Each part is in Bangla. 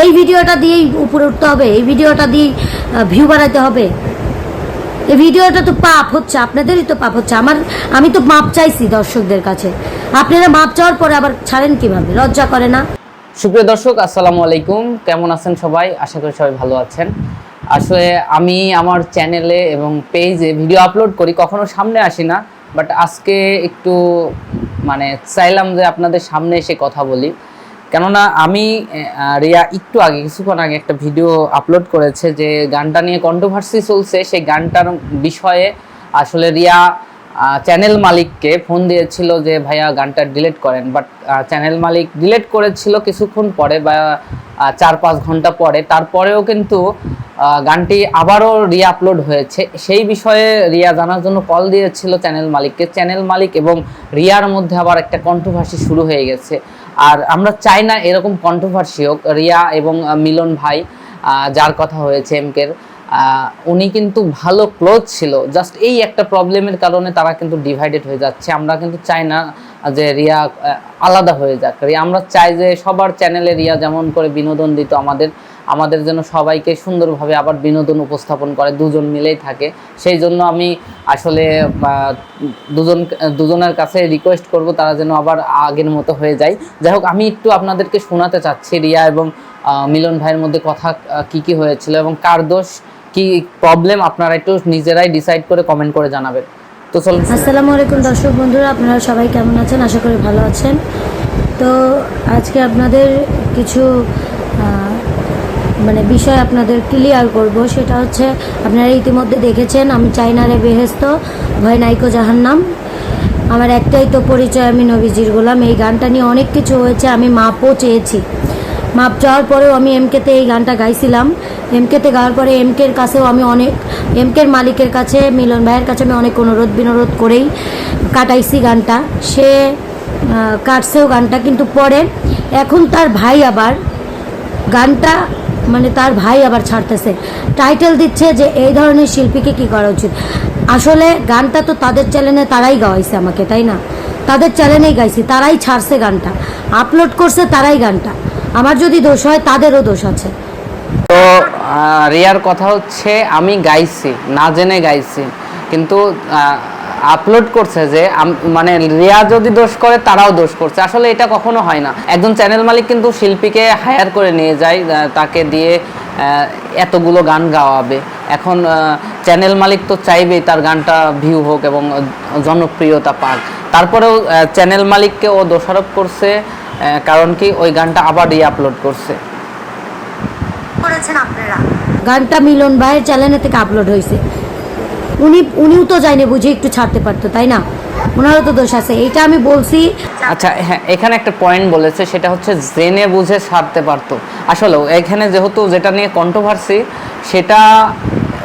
এই ভিডিওটা দিয়েই উপরে উঠতে হবে, এই ভিডিওটা দিয়েই ভিউ বাড়াতে হবে। এই ভিডিওটা তো পাপ হচ্ছে, আপনাদেরই তো পাপ হচ্ছে। আমার, আমি তো মাপ চাইছি দর্শকদের কাছে। আপনারা মাপ চাওয়ার পরে আবার ছাড়েন কীভাবে? লজ্জা করে না? সুপ্রিয় দর্শক, আসসালামু আলাইকুম। কেমন আছেন সবাই? আশা করি সবাই ভালো আছেন। আসলে আমি আমার চ্যানেলে এবং পেজে ভিডিও আপলোড করি, কখনো সামনে আসি না। বাট আজকে একটু মানে চাইলাম যে আপনাদের সামনে এসে কথা বলি। কেননা আমি রিয়া একটু আগে, কিছুক্ষণ আগে একটা ভিডিও আপলোড করেছে যে গানটা নিয়ে কন্ট্রোভার্সি চলছে। সেই গানটার বিষয়ে আসলে রিয়া চ্যানেল মালিককে ফোন দিয়েছিল যে, ভাইয়া, গানটা ডিলেট করেন। বাট চ্যানেল মালিক ডিলেট করেছিল কিছুক্ষণ পরে বা চার পাঁচ ঘণ্টা পরে। তারপরেও কিন্তু গানটি আবারও রিয়া আপলোড হয়েছে। সেই বিষয়ে রিয়া জানার জন্য কল দিয়েছিল চ্যানেল মালিককে। চ্যানেল মালিক এবং রিয়ার মধ্যে আবার একটা কন্ট্রোভার্সি শুরু হয়ে গেছে। আর আমরা চাই না এরকম কন্ট্রোভার্সি হোক, রিয়া এবং মিলন ভাই যার কথা হয়েছে এমকের উনি কিন্তু ভালো ক্লোজ ছিল। জাস্ট এই একটা প্রবলেমের কারণে তারা কিন্তু ডিভাইডেড হয়ে যাচ্ছে। আমরা কিন্তু চাই না যে রিয়া আলাদা হয়ে যাক। রিয়া, আমরা চাই যে সবার চ্যানেলে রিয়া যেমন করে বিনোদন দিত আমাদের আমাদের যেন সবাইকে সুন্দরভাবে আবার বিনোদন উপস্থাপন করে, দুজন মিলেই থাকে। সেই জন্য আমি আসলে দুজন, দুজনের কাছে রিকোয়েস্ট করব তারা যেন আবার আগের মতো হয়ে যায়। যাই হোক, আমি একটু আপনাদেরকে শোনাতে চাচ্ছি রিয়া এবং মিলন ভাইয়ের মধ্যে কথা কি কি হয়েছিল এবং কার দোষ, কি প্রবলেম আপনারা একটু নিজেরাই ডিসাইড করে কমেন্ট করে জানাবেন। তো চলুন। আসসালামু আলাইকুম দর্শক বন্ধুরা, আপনারা সবাই কেমন আছেন? আশা করি ভালো আছেন। তো আজকে আপনাদের কিছু মানে বিষয় আপনাদের ক্লিয়ার করব, সেটা হচ্ছে আপনারা ইতিমধ্যে দেখেছেন, আমি চাইনারে বেহেস্ত ভয় নাইকো জাহান্নাম। আমার একটাই তো পরিচয় আমি নবীজির গোলাম, এই গানটা নিয়ে অনেক কিছু হয়েছে, আমি মাপও চেয়েছি। মাপ চাওয়ার পরেও আমি এমকেতে এই গানটা গাইছিলাম। এমকেতে গাওয়ার পরে এমকের কাছেও আমি অনেক, এমকের মালিকের কাছে, মিলন ভাইয়ের কাছে আমি অনেক অনুরোধ বিনোরোধ করেই কাটাইছি গানটা। সে কাটছেও গানটা, কিন্তু পরে, এখন তার ভাই আবার গানটা মানে তার ভাই আবার ছাড়তেছে। টাইটেল দিচ্ছে যে এই ধরনের শিল্পীকে কি করা উচিত। আসলে গানটা তো তাদের চ্যানেলে তারাই গাওয়াইছে আমাকে, তাই না? তাদের চ্যানেলেই গাইছি, তারাই ছাড়ছে গানটা। আপলোড করছে তারাই গানটা। আমার যদি দোষ হয়, তাদেরও দোষ আছে। তো রিয়ার কথা হচ্ছে, আমি গাইছি, না জেনে গাইছি। কিন্তু আপলোড করছে যে আম- মানে রিয়া যদি দোষ করে তারাও দোষ করছে। আসলে এটা কখনো হয় না। একজন চ্যানেল মালিক কিন্তু শিল্পীকে হায়ার করে নিয়ে যায় তাকে দিয়ে এতগুলো গান গাওয়াবে। এখন চ্যানেল মালিক তো চাইবেই তার গানটা ভিউ হোক এবং জনপ্রিয়তা পাক। তারপরেও চ্যানেল মালিককে ও দোষারোপ করছে কারণ কি ওই গানটা আবার রি আপলোড করছে। করেছেন আপনারা? গানটা মিলন ভাইয়ের চ্যানেলে থেকে আপলোড হয়েছে উনি উনিও তো যায়নি বুঝে একটু ছাড়তে পারতো তাই না? ওনারও তো দোষ আছে এইটা আমি বলছি। আচ্ছা হ্যাঁ এখানে একটা পয়েন্ট বলেছে সেটা হচ্ছে জেনে বুঝে ছাড়তে পারতো। আসলেও এখানে যেহেতু যেটা নিয়ে কন্ট্রোভার্সি সেটা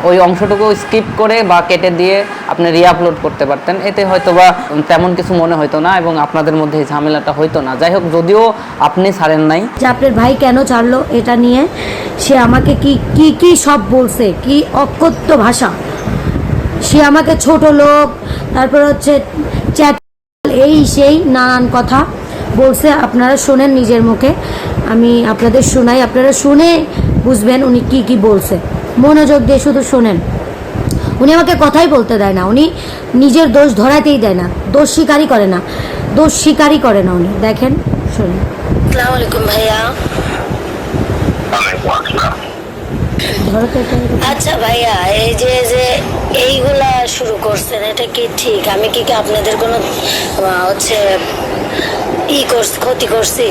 ওই অংশটুকু স্কিপ করে বা কেটে দিয়ে আপনি রিআপলোড করতে পারতেন। এতে হয়তো বা তেমন কিছু মনে হতো না এবং আপনাদের মধ্যে এই ঝামেলাটা হইতো না। যাই হোক যদিও আপনি ছাড়েন নাই। যে আপনার ভাই কেন ছাড়লো এটা নিয়ে? সে আমাকে কি কি কি সব বলছে? কি অকথ্য ভাষা? সে আমাকে ছোট লোক তারপর হচ্ছে চ্যাট এই সেই নানান কথা বলছে। আপনারা শোনেন নিজের মুখে। আমি আপনাদের শোনাই। আপনারা শুনে বুঝবেন উনি কি কি বলছে। মনোযোগ দিয়ে শুধু শোনেন। উনি আমাকে কথাই বলতে দেয় না। উনি নিজের দোষ ধরাতেই দেয় না। দোষ স্বীকারই করে না। দোষ স্বীকারই করে না উনি। দেখেন শুনুন। আসসালামু আলাইকুম ভাইয়া। আচ্ছা ভাইয়া এই যে যে এইগুলা শুরু করছেন এটা কি ঠিক? আমি কি কি আপনাদের কোনো হচ্ছে ই করছি ক্ষতি করছি?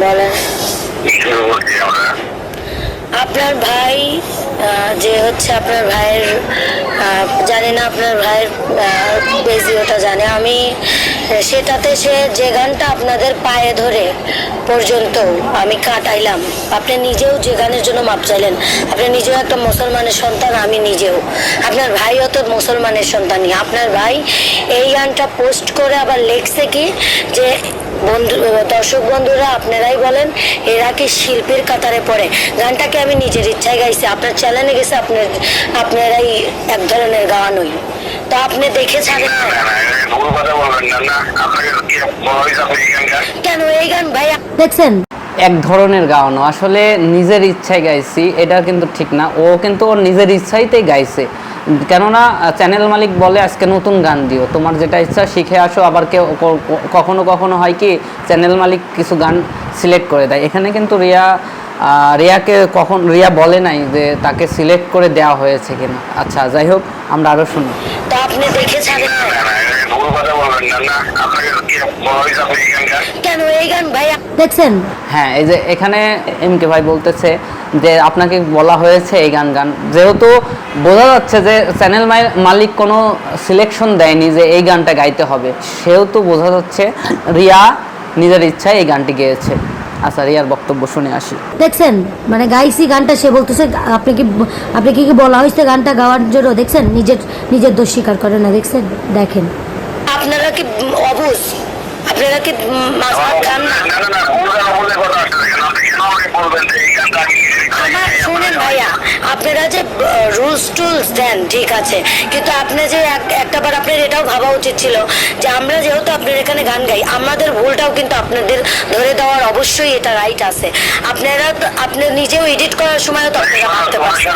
বলেন। আপনার ভাই যে হচ্ছে আপনার ভাইয়ের জানি না আপনার ভাইয়ের বেজি ওটা জানে। আমি, সেটাতে সে যে গানটা আপনাদের পায়ে ধরে পর্যন্ত আমি কাটাইলাম। আপনি নিজেও যে গানের জন্য মাপ চাইলেন। আপনি নিজেও একটা মুসলমানের সন্তান, আমি নিজেও। আপনার ভাইও তো মুসলমানের সন্তানই আপনার ভাই এই গানটা পোস্ট করে আবার লেখছে কি? যে বন্ধু দর্শক বন্ধুরা আপনারাই বলেন এরা কি শিল্পীর কাতারে পড়ে? গানটাকে আমি নিজের ইচ্ছায় গাইছি আপনার চ্যানেলে গেছে আপনার আপনারাই এক ধরনের গাওয়ানোই তো আপনি দেখে ছাড়েন কেন এই গান ভাই? দেখছেন? এক ধরনের গাওয়ানো আসলে নিজের ইচ্ছায় গাইছি এটা কিন্তু ঠিক না ও কিন্তু ওর নিজের ইচ্ছাইতেই গাইছে। কেননা চ্যানেল মালিক বলে আজকে নতুন গান দিও। তোমার যেটা ইচ্ছা শিখে আসো আবার কেউ কখনো কখনো হয় কি চ্যানেল মালিক কিছু গান সিলেক্ট করে দেয়। এখানে কিন্তু রিয়া রিয়াকে কখন রিয়া বলে নাই যে তাকে সিলেক্ট করে দেওয়া হয়েছে কিনা। আচ্ছা যাই হোক আমরা আরও শুনি। তো আপনি দেখে দেখছেন? হ্যাঁ এই যে এখানে এম কে ভাই বলতেছে যে আপনাকে বলা হয়েছে এই গান গান। যেহেতু বোঝা যাচ্ছে যে চ্যানেল মালিক কোনো সিলেকশন দেয়নি যে এই গানটা গাইতে হবে। সেহেতু বোঝা যাচ্ছে রিয়া নিজের ইচ্ছায় এই গানটি গেয়েছে। আচ্ছা রিয়ার বক্তব্য শুনে আসি। দেখছেন? মানে গাইছি গানটা সে বলতেছে আপনি কি আপনি কি কি বলা হয়েছে গানটা গাওয়ার জন্য? দেখছেন? নিজের নিজের দোষ স্বীকার করে না। দেখছেন? দেখেন। আপনারা কি অবুঝ আপনারা কি মাছ ভাত খান না? শুনেন ভাইয়া আপনারা যে রুলস টুলস দেন ঠিক আছে কিন্তু আপনি যে এক- একটাবার আপনার এটাও ভাবা উচিত ছিল যে আমরা যেহেতু আপনার এখানে গান গাই আমাদের ভুলটাও কিন্তু আপনাদের ধরে দেওয়ার অবশ্যই এটা রাইট আছে। আপনারা আপনি নিজেও এডিট করার সময়ও তো আপনারা ভাবতে পারছেন।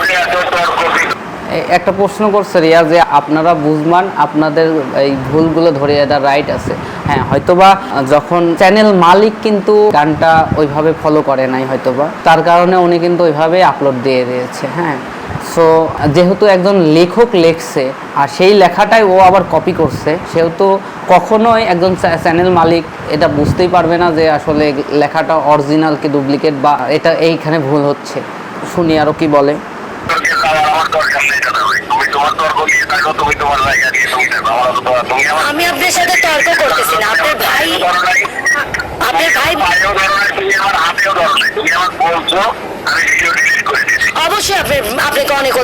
একটা প্রশ্ন করছে রিয়া যে আপনারা বুঝমান আপনাদের এই ভুলগুলো ধরে এটা রাইট আছে। হ্যাঁ হয়তোবা যখন চ্যানেল মালিক কিন্তু গানটা ওইভাবে ফলো করে নাই হয়তোবা, তার কারণে উনি কিন্তু ওইভাবে আপলোড দিয়ে দিয়েছে হ্যাঁ। সো যেহেতু একজন লেখক লেখছে, আর সেই লেখাটাই ও আবার কপি করছে, সেহেতু কখনোই একজন চ্যা- চ্যানেল মালিক এটা বুঝতেই পারবে না যে আসলে লেখাটা অরিজিনাল কি ডুপ্লিকেট বা এটা এইখানে ভুল হচ্ছে। শুনি আরও কি বলে। আমি আপনার সাথে তর্ক করতেছি না। আপনার ভাই আপনার ভাই অবশ্যই আপনি আপনাকে অনেক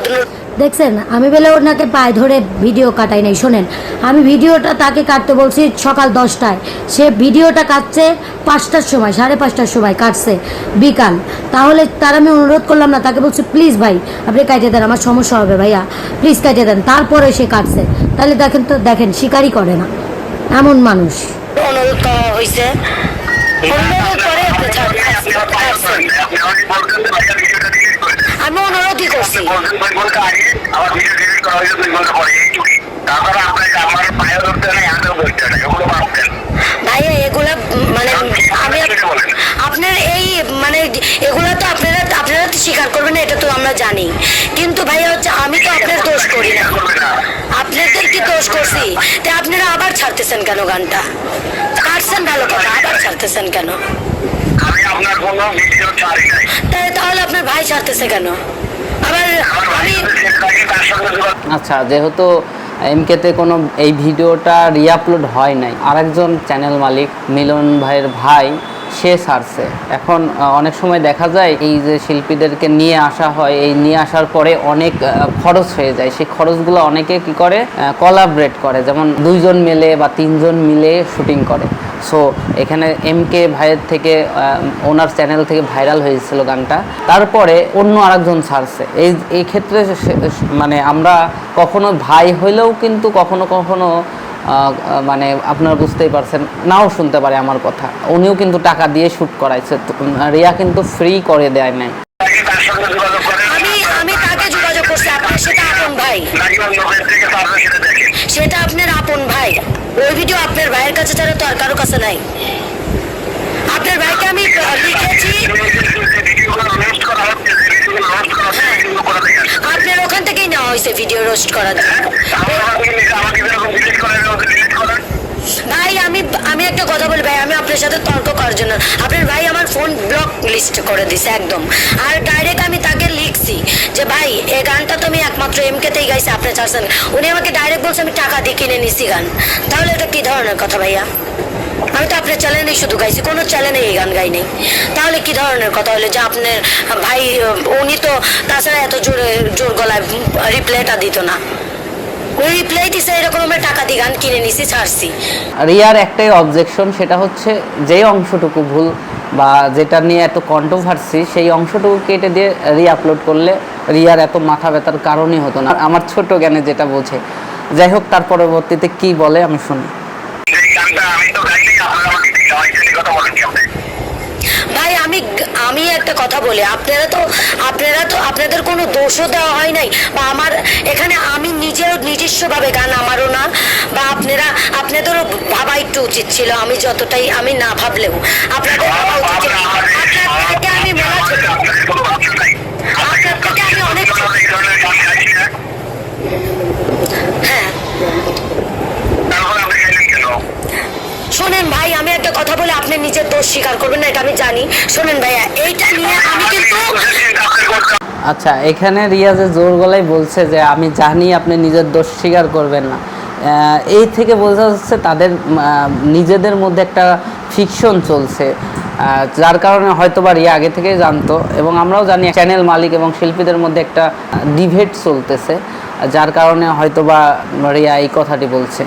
দেখছেন, আমি বলে ওনাকে পায়ে ধরে ভিডিও কাটাই নাই, শোনেন। আমি ভিডিওটা তাকে কাটতে বলছি সকাল দশটায়। সে ভিডিওটা কাটছে পাঁচটার সময়, সাড়ে পাঁচটার সময় কাটছে বিকাল। তাহলে তার আমি অনুরোধ করলাম না, তাকে বলছি, প্লিজ ভাই, আপনি কাটিয়ে দেন, আমার সমস্যা হবে ভাইয়া। প্লিজ কাটিয়ে দেন, তারপরে সে কাটছে। তাহলে দেখেন তো, দেখেন, শিকারই করে না। এমন মানুষ। অনুরোধ করা হয়েছে। আমি অনুরোধই করছি। বলছেন আগে আমার ভিডিও ডিলিট করা হয়েছে দুই ঘণ্টা পরে এইটুকুই তারপরে আপনাকে আমার পায়ে ধরতে নেই হাতেও ধরতে নেই ওগুলো ভাবতেন ভাইয়া এগুলা মানে আমি আপনার এই মানে এগুলা তো আপনারা আপনারা তো স্বীকার করবেন না এটা তো আমরা জানি। কিন্তু ভাইয়া হচ্ছে আমি তো আপনার দোষ করি না। আপনাদের কি দোষ করছি? তা আপনারা আবার ছাড়তেছেন কেন গানটা? কাটছেন ভালো কথা আবার ছাড়তেছেন কেন? আমি আপনার কোনো ভিডিও ছাড়ি নাই। তাহলে আপনার ভাই ছাড়তেছে কেন? আবার আমি আচ্ছা যেহেতু এমকেতে কোনো এই ভিডিওটা রিআপলোড হয় নাই আরেকজন চ্যানেল মালিক মিলন ভাইয়ের ভাই সে সারছে এখন অনেক সময় দেখা যায় এই যে শিল্পীদেরকে নিয়ে আসা হয় এই নিয়ে আসার পরে অনেক খরচ হয়ে যায়। সেই খরচগুলো অনেকে কি করে? কলাবরেট করে। যেমন দুইজন মিলে বা তিনজন মিলে শুটিং করে। সো এখানে এম কে ভাইয়ের থেকে ওনার চ্যানেল থেকে ভাইরাল হয়েছিল গানটা। তারপরে অন্য আরেকজন ছাড়ছে। এই এই ক্ষেত্রে মানে আমরা কখনো ভাই হইলেও কিন্তু কখনো কখনো মানে আপনারা বুঝতেই পারছেন নাও শুনতে পারে আমার কথা। উনিও কিন্তু টাকা দিয়ে শ্যুট করাইছে। রিয়া কিন্তু ফ্রি করে দেয় নাই। আমি আমি তাকে যোগাযোগ করছি? আপনার সেটা আপন ভাই নাকি অন্য পেজ থেকে পারবে সেটা দেখেন সেটা আপনার আপন ভাই ওই ভিডিও আপনার ভাইয়ের কাছে ছাড়া তো আর কারও কাছে নাই। আপনার ভাইকে আমি লিখেছি। আপনার ওখান থেকেই নেওয়া হয়েছে ভিডিও রোস্ট করার জন্য। ভাই, আমি আমি একটা কথা বলি, ভাই, আমি আপনার সাথে তর্ক করার জন্য। আপনার ভাই আমার ফোন ব্লক লিস্ট করে দিছে, একদম। আর ডাইরেক্ট আমি তাকে লিখছি যে, ভাই এই গানটা তো আমি একমাত্র এম কেতেই গাইছি, আপনি চাচ্ছেন উনি আমাকে ডাইরেক্ট বলছে, আমি টাকা দিয়ে কিনে নিছি গান। তাহলে এটা কি ধরনের কথা, ভাইয়া? আমি তো আপনার চ্যানেলেই শুধু গাইছি, কোনো চ্যানেলে এই গান গাই নেই। তাহলে কি ধরনের কথা হলো যে, আপনার ভাই, উনি তো তাছাড়া এত জোরে, জোর গলায় রিপ্লাইটা দিত না? রিপ্লাই দিছে, এরকম আমরা টাকা দিয়ে গান কিনে নিছি, ছাড়ছি। রিয়ার একটাই অবজেকশন সেটা হচ্ছে যে অংশটুকু ভুল বা যেটা নিয়ে এত কন্ট্রোভার্সি সেই অংশটুকু কেটে দিয়ে রিআপলোড করলে রিয়ার এত মাথা ব্যথার কারণই হতো না। আমার ছোট জ্ঞানে যেটা বোঝে, যাই হোক, তার পরবর্তীতে কি বলে আমি শুনি এই গানটা আমি তো গাইনি আপনারা আমাকে গাওয়াইছেন এই কথা বলেন কি ভাই আমি আমি একটা কথা বলি, আপনারা তো আপনারা তো, আপনাদের কোনো দোষও দেওয়া হয় নাই, বা আমার এখানে আমি নিজেও নিজস্বভাবে গান আমারও না, বা আপনারা, আপনাদেরও ভাবা একটু উচিত ছিল, আমি যতটাই, আমি না ভাবলেও। আপনাদের ভাবা উচিত ছিল। আমি আপনার থেকে আমি অনেক হ্যাঁ তারপরে আপনি গাইলেন কেন শোনেন ভাই, আমি একটা কথা বলে আপনি নিজের দোষ স্বীকার করবেন না, এটা আমি জানি। শোনেন ভাইয়া, এইটা নিয়ে আমি কিন্তু আচ্ছা এখানে রিয়াজে জোর গলায় বলছে যে, আমি জানি আপনি নিজের দোষ স্বীকার করবেন না। এই থেকে বোঝা যাচ্ছে তাদের নিজেদের মধ্যে একটা ফিকশন চলছে। যার কারণে হয়তো বা রিয়া আগে থেকেই জানতো, এবং আমরাও জানি চ্যানেল মালিক এবং শিল্পীদের মধ্যে একটা ডিভেট চলতেছে, যার কারণে হয়তো বা রিয়া এই কথাটি বলছে।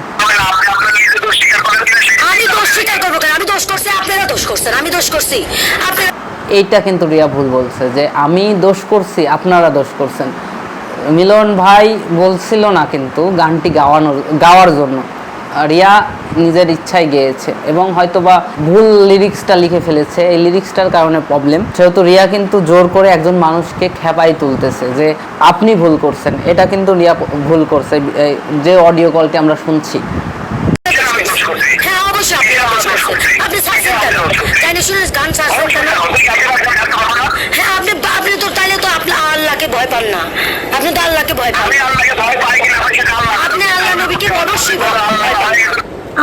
দোষ করছি, আপনারা দোষ করছেন, আমি দোষ করছি। এইটা কিন্তু রিয়া ভুল বলছে যে আমি দোষ করছি, আপনারা দোষ করছেন। মিলন ভাই বলছিল না কিন্তু গানটি গাওয়ানোর গাওয়ার জন্য। রিয়া নিজের ইচ্ছায় গেয়েছে এবং হয়তোবা ভুল লিরিক্সটা লিখে ফেলেছে। এই লিরিক্সটার কারণে প্রবলেম সেহেতু রিয়া কিন্তু জোর করে একজন মানুষকে খেপাই তুলতেছে যে আপনি ভুল করছেন। এটা কিন্তু রিয়া ভুল করছে। যে অডিও কলটি আমরা শুনছি।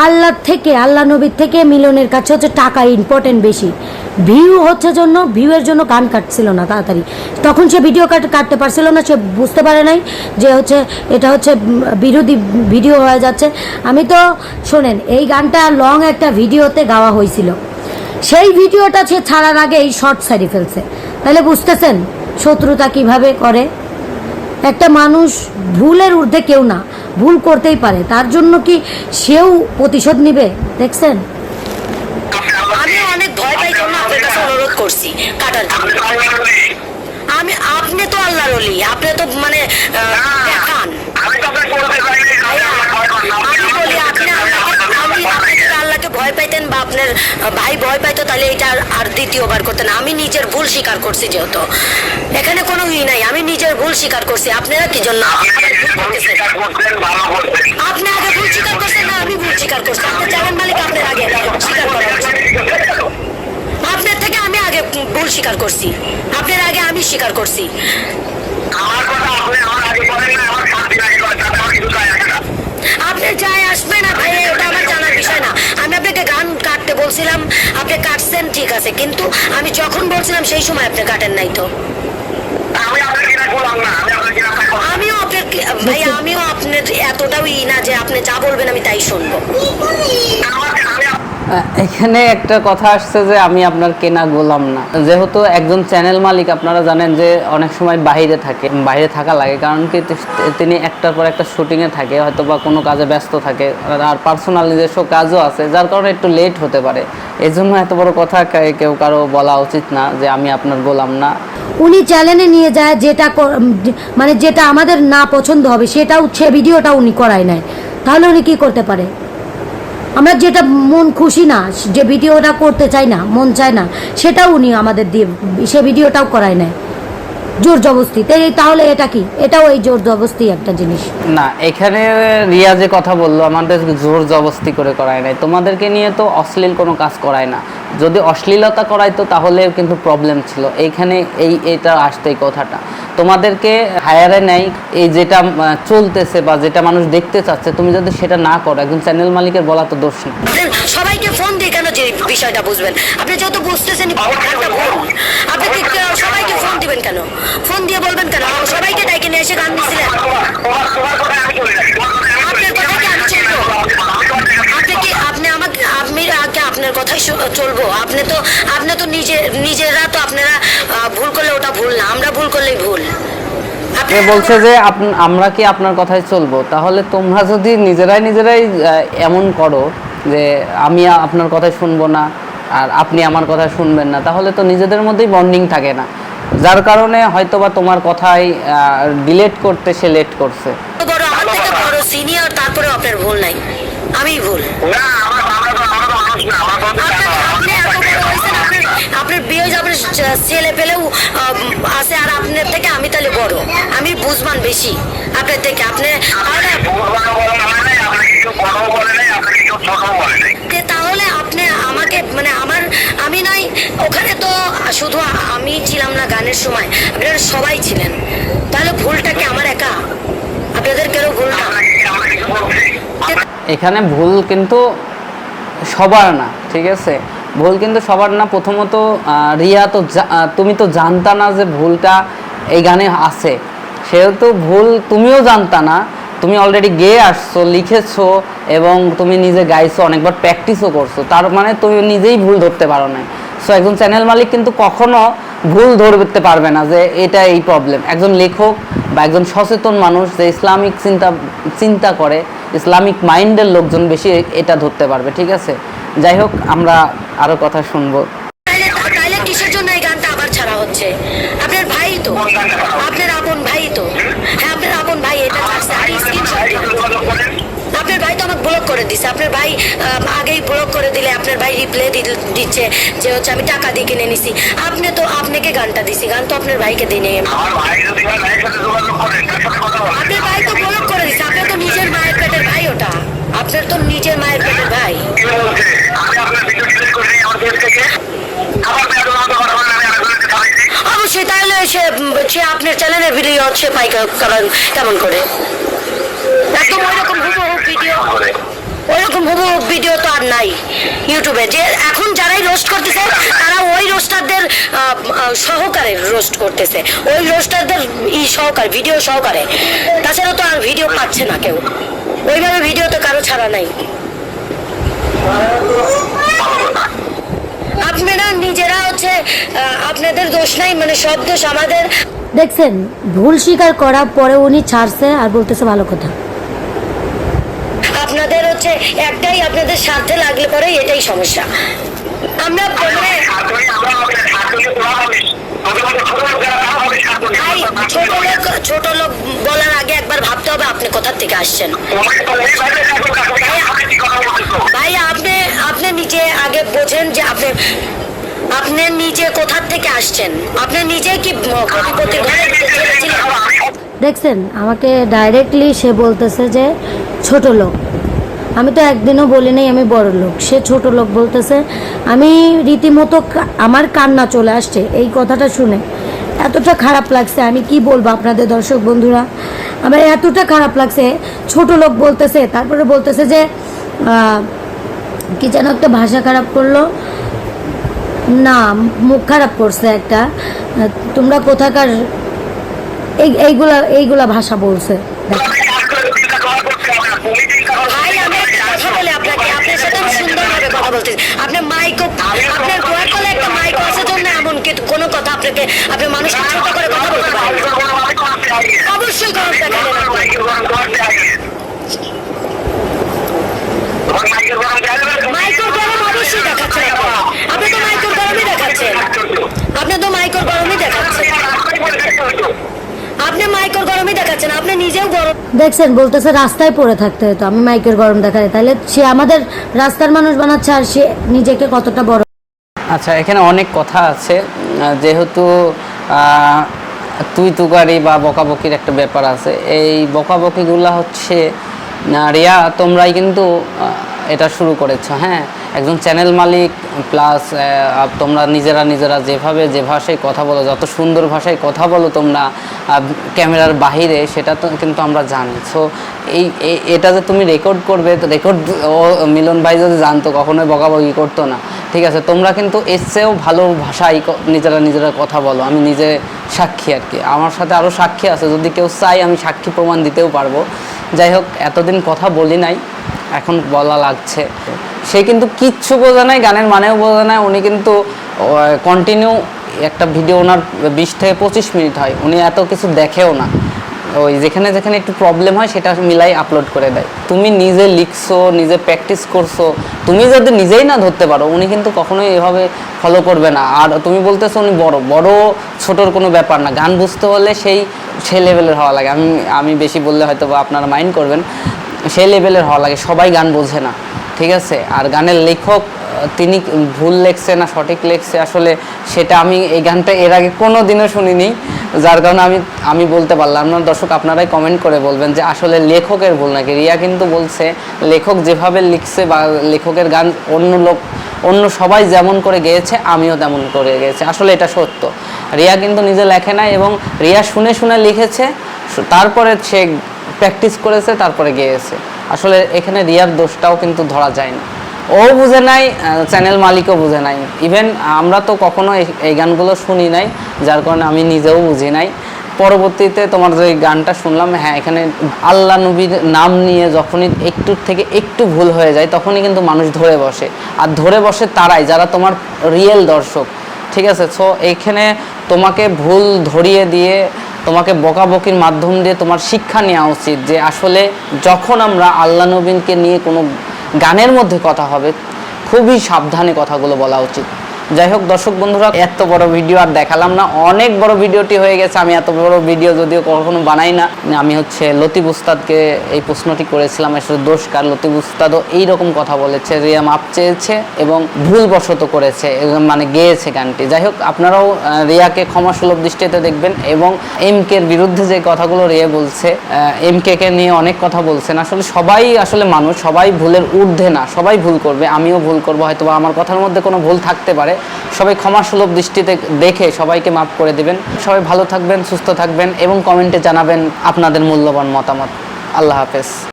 আল্লাহর থেকে আল্লাহ নবীর থেকে মিলনের কাছে হচ্ছে টাকা ইম্পর্টেন্ট বেশি। ভিউ হচ্ছে জন্য ভিউয়ের জন্য গান কাটছিল না তাড়াতাড়ি। তখন সে ভিডিও কাট কাটতে পারছিল না সে বুঝতে পারে নাই যে হচ্ছে এটা হচ্ছে বিরোধী ভিডিও হয়ে যাচ্ছে। আমি তো শোনেন এই গানটা লং একটা ভিডিওতে গাওয়া হয়েছিল। সেই ভিডিওটা সে ছাড়ার আগে এই শর্ট সাইডে ফেলছে। তাহলে বুঝতেছেন শত্রুতা কীভাবে করে? একটা মানুষ ভুলের ঊর্ধ্বে কেউ না ভুল করতেই পারে। তার জন্য কি সেও প্রতিশোধ নিবে? দেখছেন? আমি অনেক ভয় পাই জন্য আপনার কাছে অনুরোধ করছি। কাটার আল্লাহ। আমি আপনি তো আল্লাহর অলি আপনি তো মানে দেখান। আমি তো আপনাকে বলতে চাই নাই যে আমি আল্লাহ ভয় করি না। আমি বলি আপনি আল্লাহকে যদি আল্লাহকে ভয় পাইতেন বা আপনার ভাই ভয় পাইতো তাহলে এটা আর- দ্বিতীয়বার করতেন আমি নিজের ভুল স্বীকার করছি যেহেতু। এখানে কোনো ই নাই। আমি নিজের ভুল স্বীকার করছি। আপনারা কি জন্য আপনি আগে ভুল স্বীকার করছেন না আমি ভুল স্বীকার করছি। আপনি চ্যানেল মালিক আপনার আগে স্বীকার করা আপনার থেকে আমি আগে ভুল স্বীকার করছি। আপনার আগে আমি স্বীকার করছি। আমার কথা আপনি আমার আগে বলেন না, আমার সাত দিন আগে বলেন, তাতে আমার কিছু যায় আসে না। আপনি যাই আসবে না ভাই ওটা আমার জানার বিষয় না আমি আপনাকে গান কাটতে বলছিলাম আপনি কাটছেন ঠিক আছে কিন্তু আমি যখন বলছিলাম সেই সময় আপনি কাটেন নাই তো। আমিও আপনার ভাই আমিও আপনার এতটাও ই না যে আপনি যা বলবেন আমি তাই শুনব। এখানে একটা কথা আসছে যে আমি আপনার কেনা গোলাম না। যেহেতু একজন চ্যানেল মালিক, আপনারা জানেন যে অনেক সময় বাইরে থাকে, বাইরে থাকা লাগে। কারণ কি তিনি একটার পর একটা শুটিংয়ে থাকে হয়তো বা কোনো কাজে ব্যস্ত থাকে, আর পার্সোনাল নিজস্ব কাজও আছে, যার কারণে একটু লেট হতে পারে। এই জন্য এত বড় কথা কেউ কারও বলা উচিত না যে আমি আপনার গোলাম না। উনি চ্যানেলে নিয়ে যায়, যেটা মানে যেটা আমাদের না পছন্দ হবে, সেটাও, সে ভিডিওটা উনি করায় নেয় তাহলে উনি কি করতে পারে? আমরা যেটা মন খুশি না, যে ভিডিওটা করতে চাই না, মন চায় না, সেটাও উনি আমাদের দিয়ে, সে ভিডিওটাও করায় নেয়। জোর জবস্তি তাহলে এটা কি? এটাও এই জোর জবস্তি একটা জিনিস। না এখানে রিয়া যে কথা বলল আমাদের জোর জবস্তি করে করায় নাই। তোমাদেরকে নিয়ে তো অশ্লীল কোনো কাজ করায় না। যদি অশ্লীলতা করাইতো তাহলে কিন্তু প্রবলেম ছিল। এইখানে এই এটা আসতো এই কথাটা। তোমাদেরকে হায়ারে নেই এই যেটা চলতেছে বা যেটা মানুষ দেখতে চাচ্ছে তুমি যদি সেটা না করো একজন চ্যানেল মালিকের বলা তো দোষ না সবাইকে ফোন দিয়ে কেন যে বিষয়টা বুঝবেন? আপনি যত বুঝতেছেন আপনি কি কে- সবাইকে ফোন কেন? ফোন দিয়ে বলবেন কেন? সবাইকে ডাইকে নিয়ে এসে গান চলে আপনার আপনি আগে আপনার কথাই চলবো। আপনি তো আপনি তো নিজে, নিজেরা তো আপনারা ভুল করলে ওটা ভুল না। আমরা ভুল করলেই ভুল। এ বলছে যে আমরা কি আপনার কথাই চলবো? তাহলে তোমরা যদি নিজেরাই নিজেরাই এমন করো যে আমি আপনার কথাই শুনব না, আর আপনি আমার কথা শুনবেন না, তাহলে তো নিজেদের মধ্যেই বন্ডিং থাকে না। যার কারণে হয়তোবা তোমার কথাই ডিলেট করতে সে লেট করছে। বড় আমার থেকে বড় সিনিয়র তারপরে আপনার ভুল নাই। আমি ভুল। না, আমার- আমরা তো- আমরা তো মানুষ না, আমরা তো আপনার আপনি এত বড় হয়েছেন আপনি আপনার বিয়ে হয়েছে আপনার ছেলে পেলেও আছে আর আপনার থেকে আমি তাহলে বড়। আমি বুঝবান বেশি। আপনার থেকে আপনি তাহলে আপনি আমাকে মানে আমার, আমি নাই ওখানে তো শুধু আমি ছিলাম না গানের সময়, আপনারা সবাই ছিলেন। তাহলে ভুলটা কি আমার একা? আপনাদের কেউ ভুল না এখানে ভুল কিন্তু সবার না, ঠিক আছে? ভুল কিন্তু সবার না, প্রথমত রিয়া তো তুমি তো জানতা না যে ভুলটা এই গানে আছে। সেহেতু ভুল তুমিও জানতা না তুমি অলরেডি গেয়ে আসছো, লিখেছো এবং তুমি নিজে গাইছো, অনেকবার প্র্যাকটিসও করছ। তার মানে তুমি নিজেই ভুল ধরতে পারো না সো একজন চ্যানেল মালিক কিন্তু কখনো ভুল ধরতে পারবে না যে এটা এই প্রবলেম একজন লেখক বা একজন সচেতন মানুষ যে ইসলামিক চিন্তা চিন্তা করে, ইসলামিক মাইন্ডের লোকজন বেশি এটা ধরতে পারবে, ঠিক আছে? যাই হোক, আমরা আরও কথা শুনব তাইলে তাইলে কিসের জন্য এই গানটা আবার ছাড়া হচ্ছে আপনার ভাই তো আপনার আপন ভাই তো হ্যাঁ আপনার আপন ভাই এটা ছাড়ছে আর স্ক্রিনশট ভাইকে যোগাযোগ করেন। আপনার ভাই তো আমাকে ব্লক করে দিছে। আপনার ভাই আগেই ব্লক করে দিলে আপনার ভাই রিপ্লে দিচ্ছে যে হচ্ছে আমি টাকা দিয়ে কিনে নিছি। আপনি তো আপনাকে গানটা দিছি। গান তো আপনার ভাইকে দিনে। আপনার ভাই তো ব্লক করে দিছে। আপনার তো নিজের মায়ের পেটের ভাই ওটা। আপনার তো নিজের মায়ের পেটের ভাই। অবশ্যই তাহলে সে সে আপনার চ্যানেলের ভিডিও হচ্ছে পাই কেমন করে? একদম ওইরকম ভিডিও করে। ওইরকম হুবহু ভিডিও তো আর নাই ইউটিউবে যে এখন যারাই রোস্ট করতেছে, তারা ওই রোস্টারদের সহকারে রোস্ট করতেছে। ওই রোস্টারদের ই ভিডিও সহকারে। তাছাড়া তো আর ভিডিও পাচ্ছে না কেউ। ওইভাবে ভিডিও তো কারও ছাড়া নাই। আপনারা নিজেরা হচ্ছে আপনাদের দোষ নাই মানে সব দোষ আমাদের। দেখছেন, ভুল স্বীকার করার পরে উনি ছাড়ছে আর বলতেছে ভালো কথা। হচ্ছে একটাই আপনাদের স্বার্থে লাগলে পরে এটাই সমস্যা। আমরা ছোট লোক বলার আগে একবার ভাবতে হবে আপনি কোথার থেকে আসছেন। সাথে? ভাই আপনি আপনি নিজে আগে বোঝেন যে আপনি আপনি নিজে কোথার থেকে আসছেন? আপনি নিজে কি কোটিপতির ঘরে দেখছেন আমাকে ডাইরেক্টলি সে বলতেছে যে ছোট লোক। আমি তো একদিনও বলি নাই আমি বড় লোক, সে ছোট লোক বলতেছে, আমি রীতিমতো আমার কান্না চলে আসছে, এই কথাটা শুনে। এতটা খারাপ লাগছে, আমি কি বলব আপনাদের দর্শক বন্ধুরা? আমার এতটা খারাপ লাগছে, ছোট লোক বলতেছে, তারপরে বলতেছে যে কি যেন একটা ভাষা খারাপ করল। না, মুখ খারাপ করছে একটা, তোমরা কোথাকার, এই, এইগুলা এইগুলা ভাষা বলছে তুমি কাজ করে চিন্তা করা করতে হবে না। তুমি চিন্তা করো। ভাই আমি একটা কথা বলি আপনাকে আপনার সাথে আমি সুন্দরভাবে কথা বলতেছি আপনার মাইকও আপনার গোয়ার কলে একটা মাইক আছে জন্য এমন কি কোনো কথা আপনাকে আপনি মানুষকে ছোট করে কথা বলতে পারেন। অবশ্যই গরম দেখালেন। মাইকের গরম অবশ্যই দেখাচ্ছেন আপনি আপনি তো মাইকের গরমই দেখাচ্ছেন। আপনি তো মাইকের গরমই দেখাচ্ছেন। আপনি মাইকের গরমই দেখাচ্ছেন আপনি নিজেও গরম। দেখছেন বলতেছে রাস্তায় পড়ে থাকতে হতো আমি মাইকের গরম দেখাই। তাহলে সে আমাদের রাস্তার মানুষ বানাচ্ছে আর সে নিজেকে কতটা বড়। আচ্ছা এখানে অনেক কথা আছে। যেহেতু আহ, তুই তুকারি বা বকাবকির একটা ব্যাপার আছে। এই বকাবকিগুলো হচ্ছে রিয়া তোমরাই কিন্তু এটা শুরু করেছ হ্যাঁ? একজন চ্যানেল মালিক প্লাস তোমরা নিজেরা নিজেরা যেভাবে যে ভাষায় কথা বলো, যত সুন্দর ভাষায় কথা বলো তোমরা ক্যামেরার বাহিরে, সেটা তো কিন্তু আমরা জানি। সো এই এটা যে তুমি রেকর্ড করবে, তো রেকর্ড ও, মিলন ভাই যদি জানতো, কখনোই বকাবকি করতো না। ঠিক আছে, তোমরা কিন্তু এর ভালো ভাষায় নিজেরা নিজেরা কথা বলো। আমি নিজে সাক্ষী আর কি। আমার সাথে আরও সাক্ষী আছে, যদি কেউ চাই আমি সাক্ষী প্রমাণ দিতেও পারব। যাই হোক, এতদিন কথা বলি নাই। এখন বলা লাগছে। সে কিন্তু কিচ্ছু বোঝে নাই, গানের মানেও বোঝে নাই। উনি কিন্তু কন্টিনিউ একটা ভিডিও ওনার বিশ থেকে পঁচিশ মিনিট হয়। উনি এত কিছু দেখেও না। ওই যেখানে যেখানে একটু প্রবলেম হয়, সেটা মিলাই আপলোড করে দেয়। তুমি নিজে লিখছো, নিজে প্র্যাকটিস করছ। তুমি যদি নিজেই না ধরতে পারো, উনি কিন্তু কখনোই এভাবে ফলো করবে না। আর তুমি বলতেছো উনি বড়। বড় ছোটোর কোনো ব্যাপার না। গান বুঝতে হলে সেই সে লেভেলের হওয়া লাগে। আমি আমি বেশি বললে হয়তো বা আপনারা মাইন্ড করবেন। সেই লেভেলের হওয়া লাগে। সবাই গান বোঝে না, ঠিক আছে? আর গানের লেখক তিনি ভুল লেখছে না, সঠিক লেখছে, আসলে সেটা আমি এই গানটা এর আগে কোনো দিনও শুনিনি। যার কারণে আমি আমি বলতে পারলাম না। দর্শক, আপনারাই কমেন্ট করে বলবেন যে আসলে লেখকের ভুল নাকি? রিয়া কিন্তু বলছে, লেখক যেভাবে লিখছে বা লেখকের গান অন্য লোক, অন্য সবাই যেমন করে গেয়েছে, আমিও তেমন করে গেয়েছি। আসলে এটা সত্য। রিয়া কিন্তু নিজে লেখে নাই এবং রিয়া শুনে শুনে লিখেছে, তারপরে সে প্র্যাকটিস করেছে, তারপরে গেয়েছে। আসলে এখানে রিয়ার দোষটাও কিন্তু ধরা যায় না ও বুঝে নাই চ্যানেল মালিকও বুঝে নাই। ইভেন আমরা তো কখনো এই- গানগুলো শুনি নাই, যার কারণে আমি নিজেও বুঝি নাই। পরবর্তীতে তোমার যে গানটা শুনলাম হ্যাঁ এখানে আল্লাহ নবীর নাম নিয়ে যখনই একটু থেকে একটু ভুল হয়ে যায়, তখনই কিন্তু মানুষ ধরে বসে। আর ধরে বসে তারাই, যারা তোমার রিয়েল দর্শক, ঠিক আছে? সো এখানে তোমাকে ভুল ধরিয়ে দিয়ে তোমাকে বকাবকির মাধ্যম দিয়ে তোমার শিক্ষা নেওয়া উচিত যে আসলে যখন আমরা আল্লাহ নবীনকে নিয়ে কোনো গানের মধ্যে কথা হবে, খুবই সাবধানে কথাগুলো বলা উচিত। যাই হোক, দর্শক বন্ধুরা, এত বড় ভিডিও আর দেখালাম না। অনেক বড় ভিডিওটি হয়ে গেছে, আমি এত বড় ভিডিও যদিও কখনো বানাই না। আমি হচ্ছে লতিফ উস্তাদকে এই প্রশ্নটি করেছিলাম আসলে দোষ কার? লতিফ উস্তাদও এইরকম কথা বলেছে রিয়া মাপ চেয়েছে এবং ভুলবশত করেছে মানে গেয়েছে গানটি। যাই হোক, আপনারাও রিয়াকে ক্ষমা সুলভ দৃষ্টিতে দেখবেন এবং এম কের বিরুদ্ধে যে কথাগুলো রিয়া বলছে এম কে কে নিয়ে অনেক কথা বলছেন। আসলে সবাই আসলে মানুষ, সবাই ভুলের ঊর্ধ্বে না, সবাই ভুল করবে, আমিও ভুল করব হয়তো আমার কথার মধ্যে কোনো ভুল থাকতে পারে। সবাই ক্ষমাসুলভ দৃষ্টিতে দেখে সবাইকে মাফ করে দেবেন। সবাই ভালো থাকবেন, সুস্থ থাকবেন এবং কমেন্টে জানাবেন আপনাদের মূল্যবান মতামত। আল্লাহ হাফেজ।